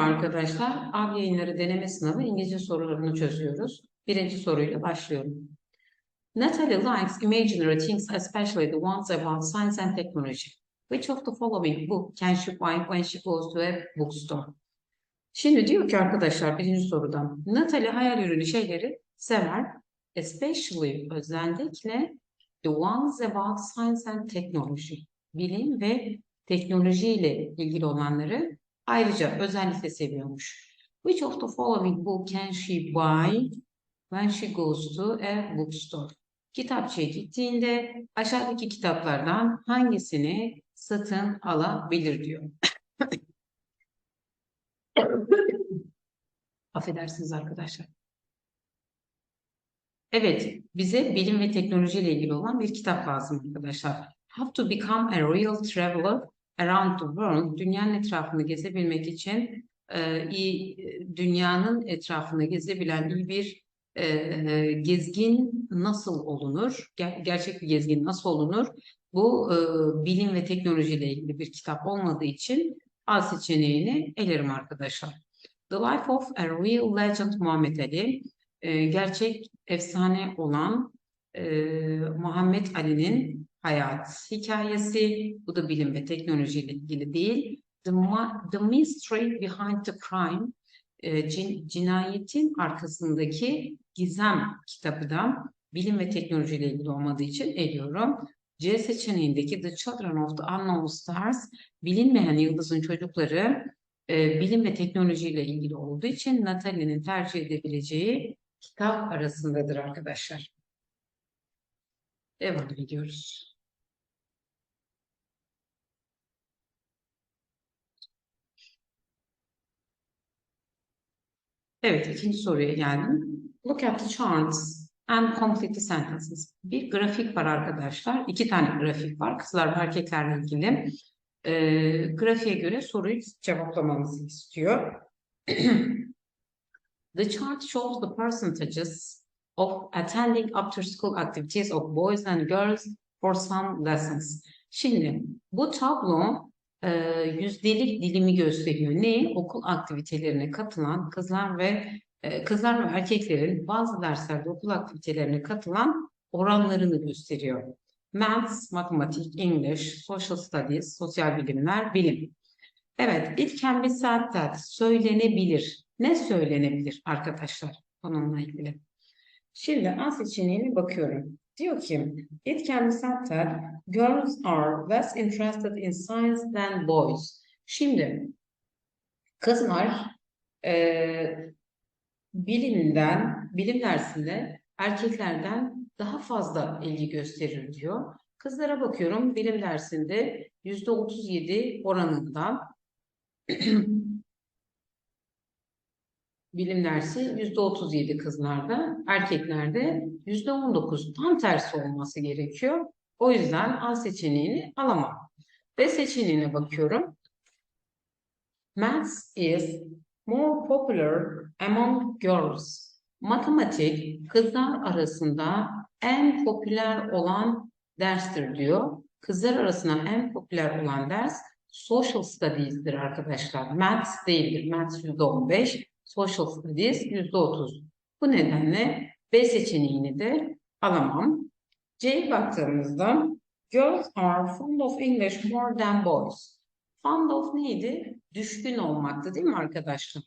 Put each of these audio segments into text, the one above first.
arkadaşlar. Av yayınları deneme sınavı İngilizce sorularını çözüyoruz. Birinci soruyla başlıyorum. Natalie likes imaginary things, especially the ones about science and technology. Which of the following book can she find when she goes to a bookstore? Şimdi diyor ki arkadaşlar birinci sorudan. Natalie hayal ürünü şeyleri sever. Especially özellikle the ones about science and technology. Bilim ve teknoloji ile ilgili olanları ayrıca özellikle seviyormuş. Which of the following book can she buy when she goes to a bookstore? Kitapçıya gittiğinde aşağıdaki kitaplardan hangisini satın alabilir diyor. Affedersiniz arkadaşlar. Evet, bize bilim ve teknoloji ile ilgili olan bir kitap lazım arkadaşlar. How to become a real traveler around the world. Dünyanın etrafını gezebilmek için e, iyi, dünyanın etrafını gezebilen iyi bir e, gezgin nasıl olunur? Ger- gerçek bir gezgin nasıl olunur? Bu e, bilim ve teknoloji ile ilgili bir kitap olmadığı için A seçeneğini elerim arkadaşlar. The Life of a Real Legend Muhammed Ali. E, gerçek efsane olan e, Muhammed Ali'nin hayat hikayesi. Bu da bilim ve teknoloji ile ilgili değil. The, the Mystery Behind the Crime. E, cin- cinayetin arkasındaki gizem kitabı da bilim ve teknoloji ile ilgili olmadığı için eliyorum. C seçeneğindeki The Children of the Unknown Stars, bilinmeyen yıldızın çocukları e, bilim ve teknoloji ile ilgili olduğu için Natalie'nin tercih edebileceği kitap arasındadır arkadaşlar. Devam ediyoruz. Evet, ikinci soruya geldim. Look at the charts and complete the sentences. Bir grafik var arkadaşlar. İki tane grafik var. Kızlar ve erkeklerle ilgili. Ee, grafiğe göre soruyu cevaplamamızı istiyor. The chart shows the percentages of attending after school activities of boys and girls for some lessons. Şimdi bu tablo e, yüzdelik dilimi gösteriyor. Ne? Okul aktivitelerine katılan kızlar ve e, kızlar ve erkeklerin bazı derslerde okul aktivitelerine katılan oranlarını gösteriyor. Maths, matematik, English, social studies, sosyal bilimler, bilim. Evet, it can be said söylenebilir. Ne söylenebilir arkadaşlar onunla ilgili? Şimdi A seçeneğine bakıyorum. Diyor ki, it can be said that girls are less interested in science than boys. Şimdi kızlar eee bilimden, bilim dersinde erkeklerden daha fazla ilgi gösterir diyor. Kızlara bakıyorum bilim dersinde yüzde 37 oranında bilim dersi yüzde 37 kızlarda, erkeklerde yüzde 19 tam tersi olması gerekiyor. O yüzden A seçeneğini alamam. B seçeneğine bakıyorum. Maths is more popular among girls. Matematik kızlar arasında en popüler olan derstir diyor. Kızlar arasında en popüler olan ders Social Studies'dir arkadaşlar. Maths değildir. Maths %15, Social Studies %30. Bu nedenle B seçeneğini de alamam. C'ye baktığımızda Girls are fond of English more than boys. Fond of neydi? Düşkün olmaktı değil mi arkadaşlar?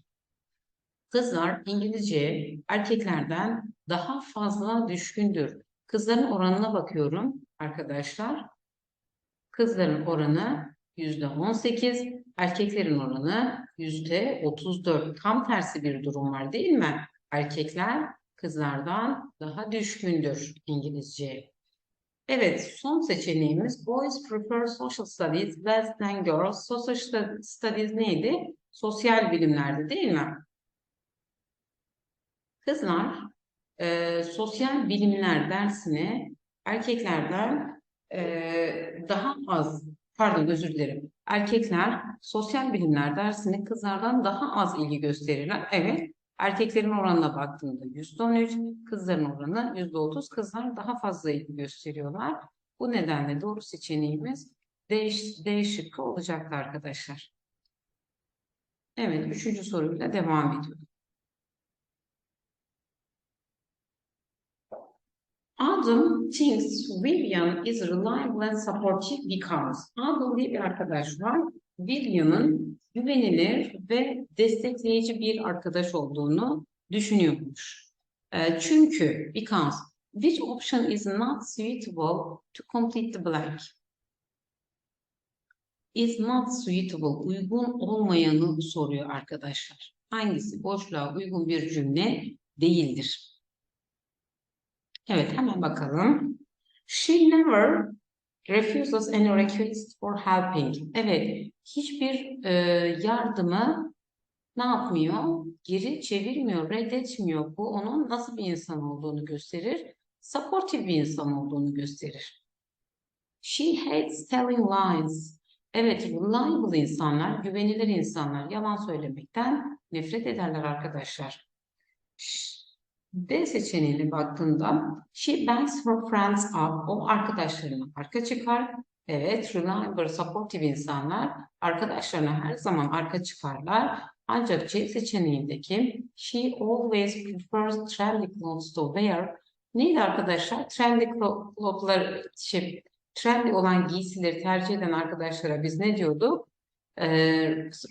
Kızlar İngilizceye erkeklerden daha fazla düşkündür. Kızların oranına bakıyorum arkadaşlar. Kızların oranı yüzde 18, erkeklerin oranı yüzde 34. Tam tersi bir durum var değil mi? Erkekler kızlardan daha düşkündür İngilizceye. Evet, son seçeneğimiz Boys prefer social studies less than girls. Social stu- studies neydi? Sosyal bilimlerdi değil mi? Kızlar e, sosyal bilimler dersine erkeklerden e, daha az, pardon özür dilerim. Erkekler sosyal bilimler dersine kızlardan daha az ilgi gösterirler. Evet, erkeklerin oranına baktığımda %13, kızların oranı %30. Kızlar daha fazla ilgi gösteriyorlar. Bu nedenle doğru seçeneğimiz D, D şıkkı olacaktı arkadaşlar. Evet, üçüncü soruyla devam ediyorum. Adam thinks Vivian is reliable and supportive because Adam diye bir arkadaş var. Vivian'ın güvenilir ve destekleyici bir arkadaş olduğunu düşünüyormuş. Ee, çünkü because which option is not suitable to complete the blank? Is not suitable, uygun olmayanı soruyor arkadaşlar. Hangisi boşluğa uygun bir cümle değildir? Evet, hemen bakalım. She never refuses any request for helping. Evet, hiçbir e, yardımı ne yapmıyor? Geri çevirmiyor, reddetmiyor. Bu onun nasıl bir insan olduğunu gösterir. Supportive bir insan olduğunu gösterir. She hates telling lies. Evet, reliable insanlar, güvenilir insanlar yalan söylemekten nefret ederler arkadaşlar. D seçeneğine baktığında she banks her friends up. O arkadaşlarına arka çıkar. Evet, reliable, supportive insanlar arkadaşlarına her zaman arka çıkarlar. Ancak C seçeneğindeki she always prefers trendy clothes to wear. Neydi arkadaşlar? Trendy clothes'lar, şey, trendy olan giysileri tercih eden arkadaşlara biz ne diyorduk? Ee,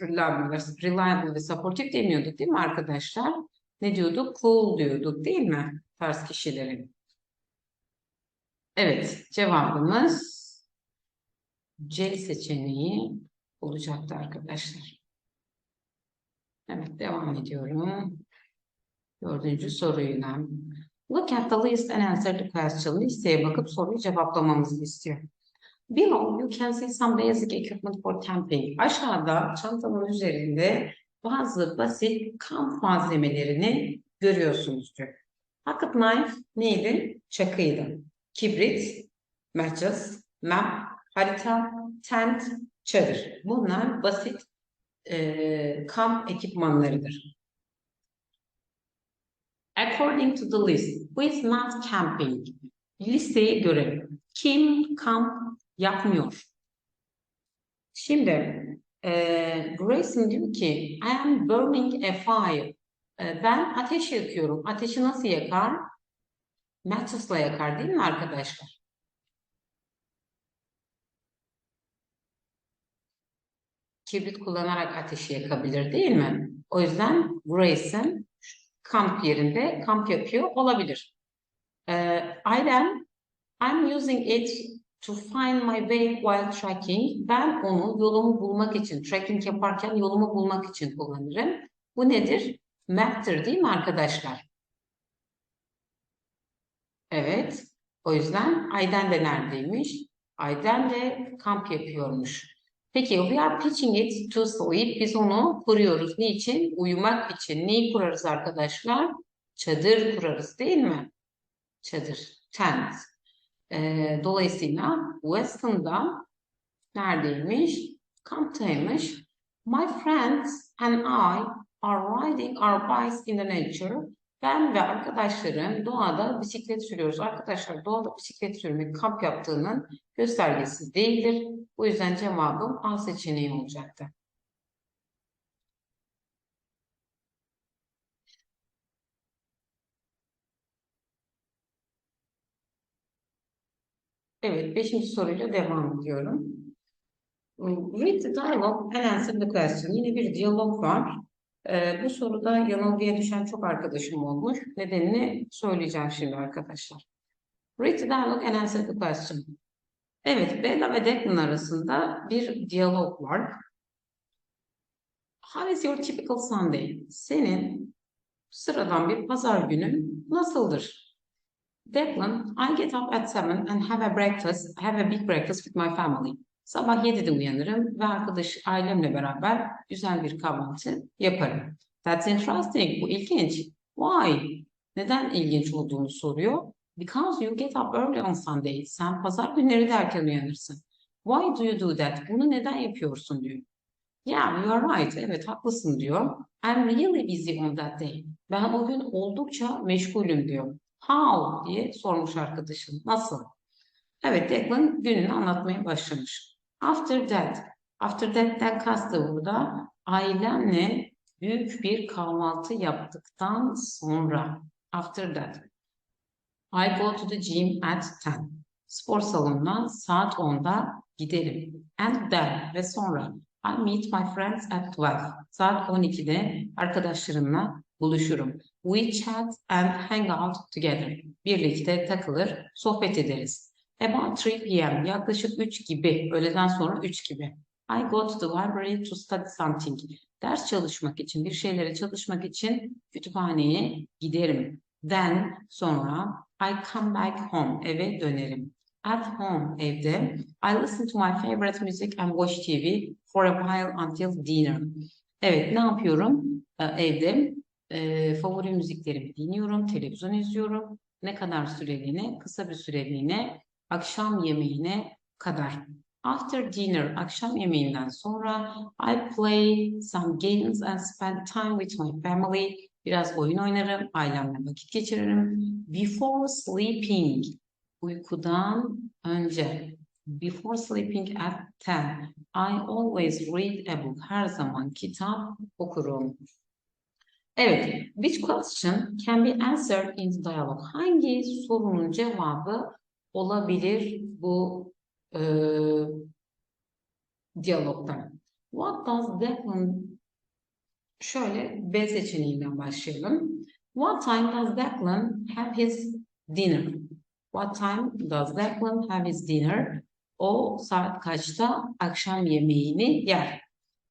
reliable, reliable ve supportive demiyorduk değil mi arkadaşlar? Ne diyorduk? Cool diyorduk değil mi? Tarz kişilerin. Evet, cevabımız C seçeneği olacaktı arkadaşlar. Evet, devam ediyorum. Dördüncü soruyla. Look at the list and answer the question. Listeye bakıp soruyu cevaplamamızı istiyor. Below you can see some basic equipment for camping. Aşağıda çantanın üzerinde bazı basit kamp malzemelerini görüyorsunuz diyor. Pocket knife neydi? Çakıydı. Kibrit, matches, map, harita, tent, çadır. Bunlar basit e, kamp ekipmanlarıdır. According to the list, who is not camping? Listeyi görelim. Kim kamp yapmıyor? Şimdi e, Grayson diyor ki I am burning a fire. E, ben ateş yakıyorum. Ateşi nasıl yakar? Matches'la yakar değil mi arkadaşlar? Kibrit kullanarak ateşi yakabilir değil mi? O yüzden Grayson kamp yerinde kamp yapıyor olabilir. E, Aynen I'm using it To find my way while tracking. Ben onu yolumu bulmak için, tracking yaparken yolumu bulmak için kullanırım. Bu nedir? Map'tir değil mi arkadaşlar? Evet. O yüzden Ayden de neredeymiş? Ayden de kamp yapıyormuş. Peki we are pitching it to sleep. Biz onu kuruyoruz. Niçin? Uyumak için. Neyi kurarız arkadaşlar? Çadır kurarız değil mi? Çadır. Tent. E, dolayısıyla Weston'da neredeymiş? Kamptaymış. My friends and I are riding our bikes in the nature. Ben ve arkadaşlarım doğada bisiklet sürüyoruz. Arkadaşlar doğada bisiklet sürmek kamp yaptığının göstergesi değildir. Bu yüzden cevabım A seçeneği olacaktı. Evet, beşinci soruyla devam ediyorum. Read the dialogue and answer the question. Yine bir diyalog var. Ee, bu soruda yanılgıya düşen çok arkadaşım olmuş. Nedenini söyleyeceğim şimdi arkadaşlar. Read the dialogue and answer the question. Evet, Bella ve Declan arasında bir diyalog var. How is your typical Sunday? Senin sıradan bir pazar günün nasıldır? Declan, I get up at seven and have a breakfast, have a big breakfast with my family. Sabah 7'de uyanırım ve arkadaş ailemle beraber güzel bir kahvaltı yaparım. That's interesting. Bu ilginç. Why? Neden ilginç olduğunu soruyor. Because you get up early on Sunday. Sen pazar günleri de erken uyanırsın. Why do you do that? Bunu neden yapıyorsun diyor. Yeah, you are right. Evet, haklısın diyor. I'm really busy on that day. Ben o gün oldukça meşgulüm diyor. How diye sormuş arkadaşım. Nasıl? Evet Declan gününü anlatmaya başlamış. After that, After that'ten kastı burada ailemle büyük bir kahvaltı yaptıktan sonra. After that. I go to the gym at 10. Spor salonuna saat 10'da giderim. And then ve sonra I meet my friends at 12. Saat 12'de arkadaşlarımla buluşurum. We chat and hang out together. Birlikte takılır, sohbet ederiz. About 3 p.m. yaklaşık 3 gibi, öğleden sonra 3 gibi. I go to the library to study something. Ders çalışmak için, bir şeylere çalışmak için kütüphaneye giderim. Then sonra I come back home, eve dönerim. At home, evde, I listen to my favorite music and watch TV for a while until dinner. Evet, ne yapıyorum? Ee, evde e, favori müziklerimi dinliyorum, televizyon izliyorum. Ne kadar süreliğine? Kısa bir süreliğine, akşam yemeğine kadar. After dinner, akşam yemeğinden sonra I play some games and spend time with my family. Biraz oyun oynarım, ailemle vakit geçiririm. Before sleeping, uykudan önce. Before sleeping at 10, I always read a book. Her zaman kitap okurum. Evet, which question can be answered in the dialogue? Hangi sorunun cevabı olabilir bu e, diyalogdan? What does Declan Şöyle B seçeneğinden başlayalım. What time does Declan have his dinner? What time does Declan have his dinner? O saat kaçta akşam yemeğini yer?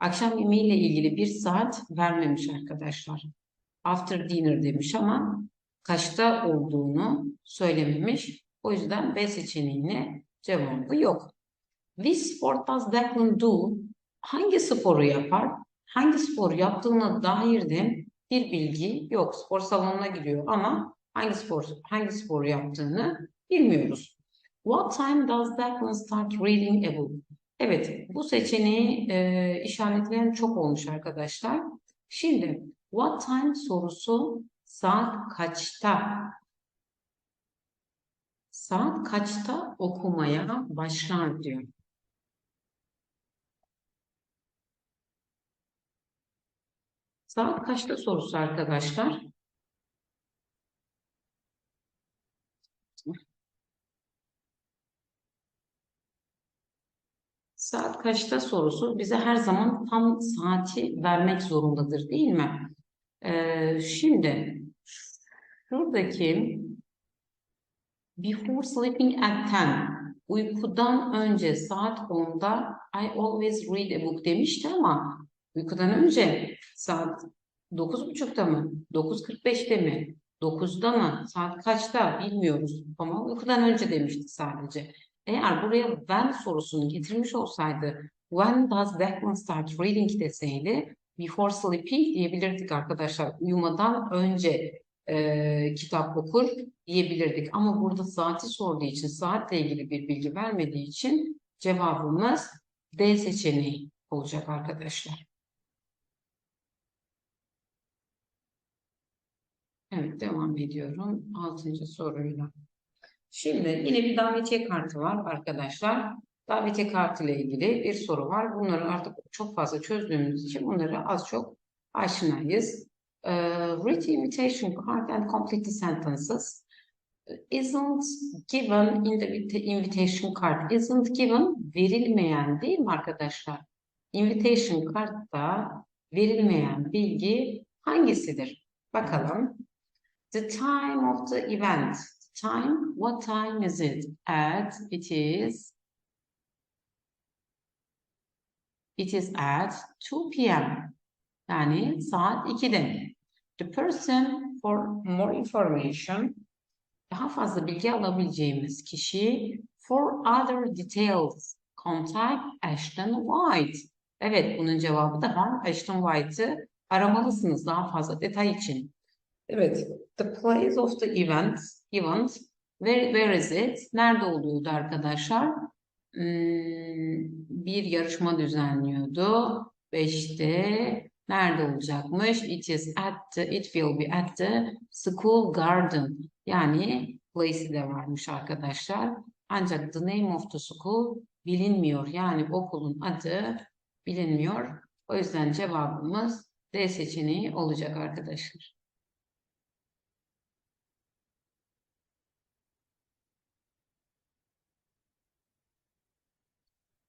Akşam yemeğiyle ilgili bir saat vermemiş arkadaşlar. After dinner demiş ama kaçta olduğunu söylememiş. O yüzden B seçeneğine cevabı yok. Which sport does Declan do? Hangi sporu yapar? Hangi spor yaptığına dair de bir bilgi yok. Spor salonuna gidiyor ama hangi spor hangi spor yaptığını bilmiyoruz. What time does Declan start reading a book? Evet, bu seçeneği e, işaretleyen çok olmuş arkadaşlar. Şimdi what time sorusu saat kaçta? Saat kaçta okumaya başlar diyor. Saat kaçta sorusu arkadaşlar? Saat kaçta sorusu bize her zaman tam saati vermek zorundadır değil mi? Ee, şimdi şuradaki before sleeping at 10 uykudan önce saat 10'da I always read a book demişti ama uykudan önce saat 9.30'da mı? 9.45'te mi? 9'da mı? Saat kaçta? Bilmiyoruz. Ama uykudan önce demişti sadece. Eğer buraya when sorusunu getirmiş olsaydı when does Declan start reading deseydi before sleeping diyebilirdik arkadaşlar. Uyumadan önce e, kitap okur diyebilirdik. Ama burada saati sorduğu için saatle ilgili bir bilgi vermediği için cevabımız D seçeneği olacak arkadaşlar. Evet devam ediyorum. Altıncı soruyla. Şimdi yine bir davetiye kartı var arkadaşlar. Davetiye kartı ile ilgili bir soru var. Bunları artık çok fazla çözdüğümüz için bunları az çok aşinayız. Uh, read the invitation card and complete the sentences. Isn't given in the invitation card. Isn't given verilmeyen değil mi arkadaşlar? Invitation kartta verilmeyen bilgi hangisidir? Bakalım. The time of the event. Time, what time is it? At, it is, it is at 2 p.m. Yani saat 2'de. The person for more information, daha fazla bilgi alabileceğimiz kişi for other details, contact Ashton White. Evet, bunun cevabı da var. Ashton White'ı aramalısınız daha fazla detay için. Evet, the place of the event, event, where, where is it? Nerede oluyordu arkadaşlar? Hmm, bir yarışma düzenliyordu. Beşte nerede olacakmış? It is at the, it will be at the school garden. Yani place'i de varmış arkadaşlar. Ancak the name of the school bilinmiyor. Yani okulun adı bilinmiyor. O yüzden cevabımız D seçeneği olacak arkadaşlar.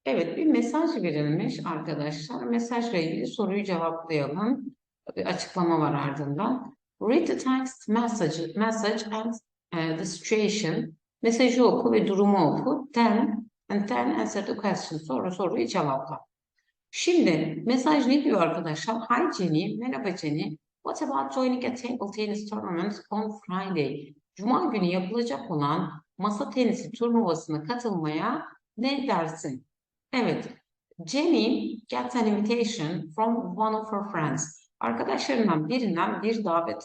Evet, bir mesaj verilmiş arkadaşlar. Mesajla ilgili soruyu cevaplayalım. Bir açıklama var ardından. Read the text message, message and uh, the situation. Mesajı oku ve durumu oku. Then and then answer the question. Sonra soruyu cevapla. Şimdi mesaj ne diyor arkadaşlar? Hi Jenny, merhaba Jenny. What about joining a table tennis tournament on Friday? Cuma günü yapılacak olan masa tenisi turnuvasına katılmaya ne dersin? Evet. Jenny gets an invitation from one of her friends. Arkadaşlarından birinden bir davet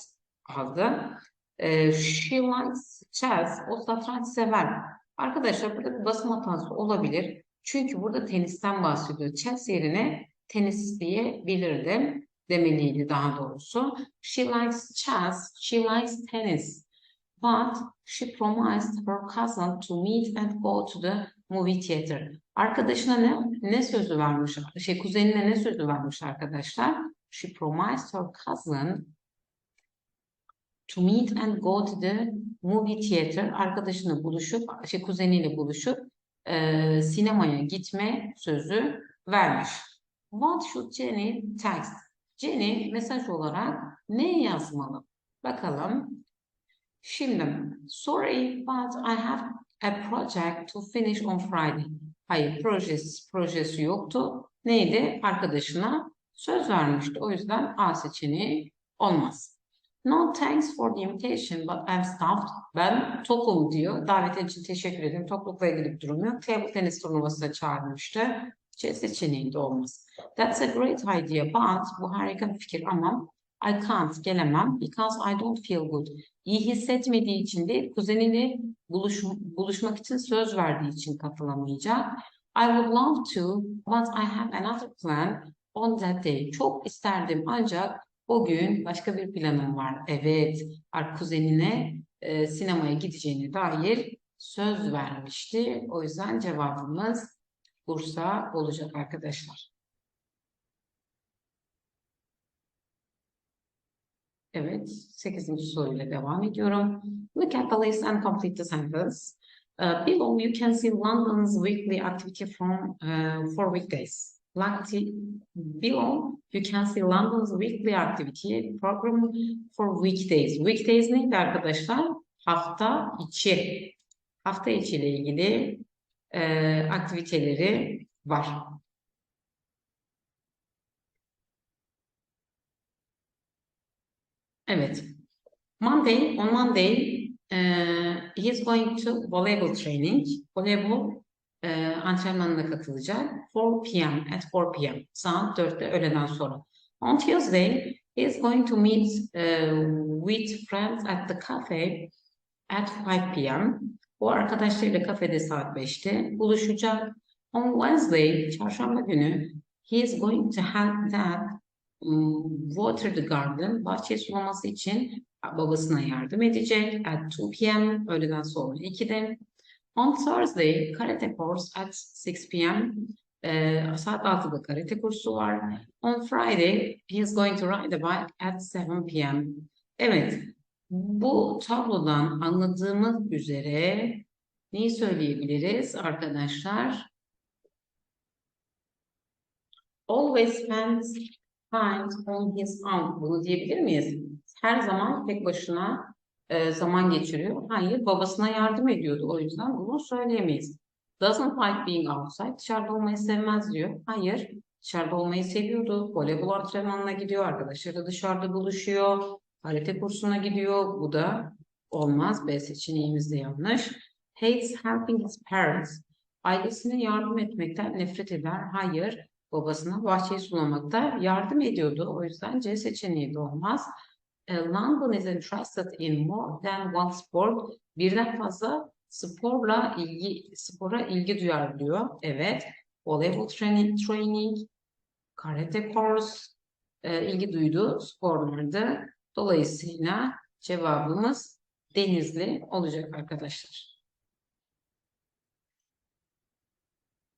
aldı. Ee, she likes chess. O satranç sever. Arkadaşlar burada bir basım hatası olabilir. Çünkü burada tenisten bahsediyor. Chess yerine tenis diyebilirdim. Demeliydi daha doğrusu. She likes chess. She likes tennis. But she promised her cousin to meet and go to the movie theater. Arkadaşına ne ne sözü vermiş? Şey kuzenine ne sözü vermiş arkadaşlar? She promised her cousin to meet and go to the movie theater. Arkadaşını buluşup, şey kuzeniyle buluşup e, sinemaya gitme sözü vermiş. What should Jenny text? Jenny mesaj olarak ne yazmalı? Bakalım. Şimdi, sorry but I have a project to finish on Friday. Hayır, projesi, projesi yoktu. Neydi? Arkadaşına söz vermişti. O yüzden A seçeneği olmaz. No thanks for the invitation but I'm stuffed. Ben tokum diyor. Davet için teşekkür ederim. Toplulukla ilgili bir durum yok. Table tenis turnuvasına çağırmıştı. C seçeneği de olmaz. That's a great idea but bu harika bir fikir ama I can't gelemem because I don't feel good. İyi hissetmediği için değil, kuzeniyle buluş, buluşmak için söz verdiği için katılamayacak. I would love to but I have another plan on that day. Çok isterdim ancak o gün başka bir planım var. Evet, kuzenine e, sinemaya gideceğine dair söz vermişti. O yüzden cevabımız Bursa olacak arkadaşlar. Evet, 8. soruyla devam ediyorum. Look at the list and complete the sentence. Uh, below you can see London's weekly activity from uh, for weekdays. Like below you can see London's weekly activity program for weekdays. Weekdays neydi arkadaşlar? Hafta içi. Hafta içi ile ilgili e, aktiviteleri var. Evet. Monday, on Monday uh, he is going to volleyball training. Voleybol e, antrenmanına katılacak. 4 p.m. at 4 p.m. Saat 4'te öğleden sonra. On Tuesday he is going to meet uh, with friends at the cafe at 5 p.m. O arkadaşlarıyla kafede saat 5'te buluşacak. On Wednesday, çarşamba günü he is going to help dad water the garden, bahçe sulaması için babasına yardım edecek. At 2 p.m. öğleden sonra 2'de. On Thursday, karate course at 6 p.m. Ee, saat 6'da karate kursu var. On Friday, he is going to ride a bike at 7 p.m. Evet, bu tablodan anladığımız üzere neyi söyleyebiliriz arkadaşlar? Always spends time on his own. Bunu diyebilir miyiz? Her zaman tek başına e, zaman geçiriyor. Hayır, babasına yardım ediyordu. O yüzden bunu söyleyemeyiz. Doesn't like being outside. Dışarıda olmayı sevmez diyor. Hayır, dışarıda olmayı seviyordu. Voleybol antrenmanına gidiyor. Arkadaşları dışarıda buluşuyor. Karate kursuna gidiyor. Bu da olmaz. B seçeneğimiz de yanlış. Hates helping his parents. Ailesine yardım etmekten nefret eder. Hayır, babasına bahçeyi sulamakta yardım ediyordu. O yüzden C seçeneği de olmaz. E, London is interested in more than one sport. Birden fazla sporla ilgi spora ilgi duyar diyor. Evet. Voleybol training, training karate course e, ilgi duyduğu sporlardı. Dolayısıyla cevabımız Denizli olacak arkadaşlar.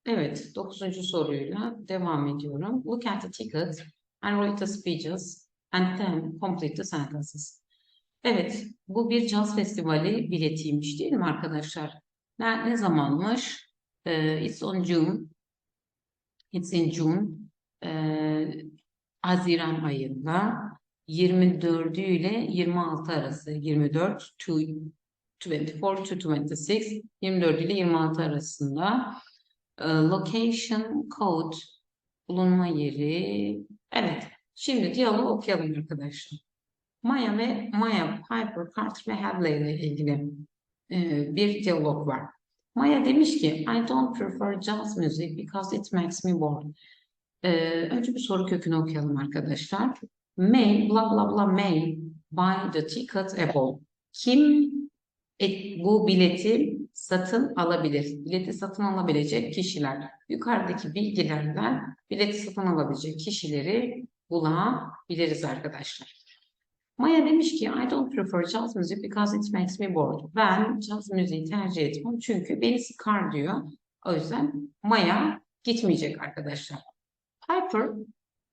Evet, dokuzuncu soruyla devam ediyorum. Look at the ticket and read the speeches and then complete the sentences. Evet, bu bir caz festivali biletiymiş değil mi arkadaşlar? Ne, ne zamanmış? Ee, it's on June. It's in June. Ee, Haziran ayında 24 ile 26 arası 24 to 24 to 26 24 ile 26 arasında location code bulunma yeri evet şimdi diyaloğu okuyalım arkadaşlar Maya ve Maya Piper Carter ve Hadley ile ilgili e, bir diyalog var Maya demiş ki I don't prefer jazz music because it makes me bored Ee, önce bir soru kökünü okuyalım arkadaşlar. May, bla bla bla may buy the ticket above. Kim e, bu bileti satın alabilir? Bileti satın alabilecek kişiler. Yukarıdaki bilgilerden bileti satın alabilecek kişileri bulabiliriz arkadaşlar. Maya demiş ki I don't prefer jazz music because it makes me bored. Ben jazz müziği tercih etmem çünkü beni sıkar diyor. O yüzden Maya gitmeyecek arkadaşlar. Piper,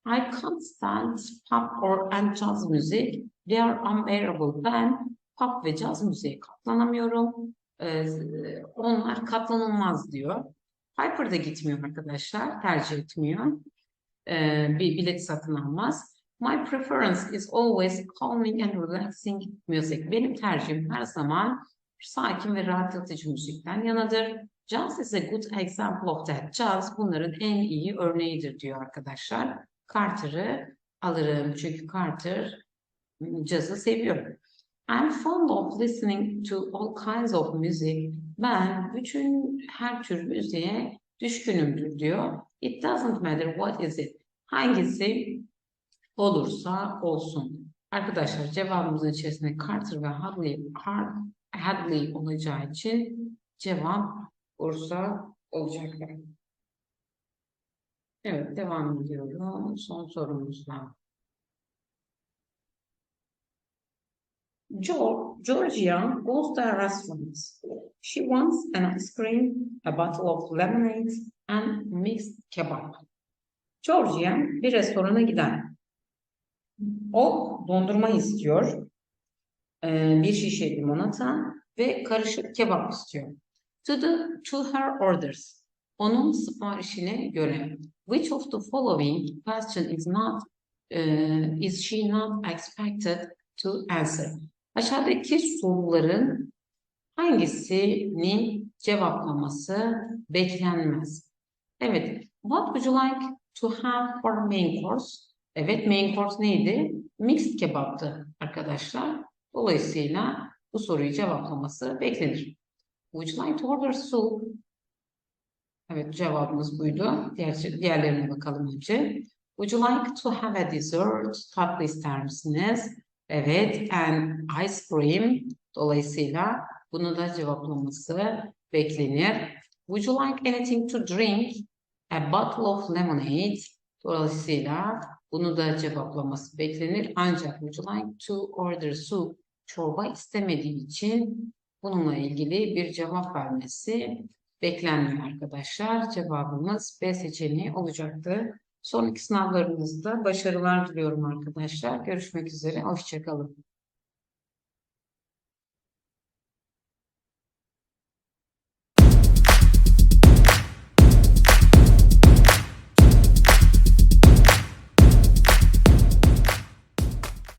I can't stand pop or and jazz music. They are unbearable. Ben pop ve caz müziğe katlanamıyorum. Ee, onlar katlanılmaz diyor. Piper da gitmiyor arkadaşlar. Tercih etmiyor. Ee, bir bilet satın almaz. My preference is always calming and relaxing music. Benim tercihim her zaman sakin ve rahatlatıcı müzikten yanadır. Jazz is a good example of that. Jazz bunların en iyi örneğidir diyor arkadaşlar. Carter'ı alırım çünkü Carter cazı seviyor. I'm fond of listening to all kinds of music. Ben bütün her tür müziğe düşkünümdür diyor. It doesn't matter what is it. Hangisi olursa olsun. Arkadaşlar cevabımızın içerisinde Carter ve Hadley, Hadley olacağı için cevap Bursa olacaktır. Evet devam ediyorum. Son sorumuzla. Georgia goes to a restaurant. She wants an ice cream, a bottle of lemonade and mixed kebab. Georgia bir restorana gider. O dondurma istiyor. Bir şişe limonata ve karışık kebap istiyor. To, the, to her orders. Onun siparişine göre. Which of the following question is not uh, is she not expected to answer? Aşağıdaki soruların hangisini cevaplaması beklenmez? Evet. What would you like to have for main course? Evet, main course neydi? Mixed kebaptı arkadaşlar. Dolayısıyla bu soruyu cevaplaması beklenir. Would you like to order soup? Evet, cevabımız buydu. Diğer, diğerlerine bakalım önce. Would you like to have a dessert? Tatlı ister misiniz? Evet, and ice cream. Dolayısıyla bunu da cevaplaması beklenir. Would you like anything to drink? A bottle of lemonade. Dolayısıyla bunu da cevaplaması beklenir. Ancak would you like to order soup? Çorba istemediği için bununla ilgili bir cevap vermesi beklenmiyor arkadaşlar. Cevabımız B seçeneği olacaktı. Sonraki sınavlarınızda başarılar diliyorum arkadaşlar. Görüşmek üzere. Hoşçakalın.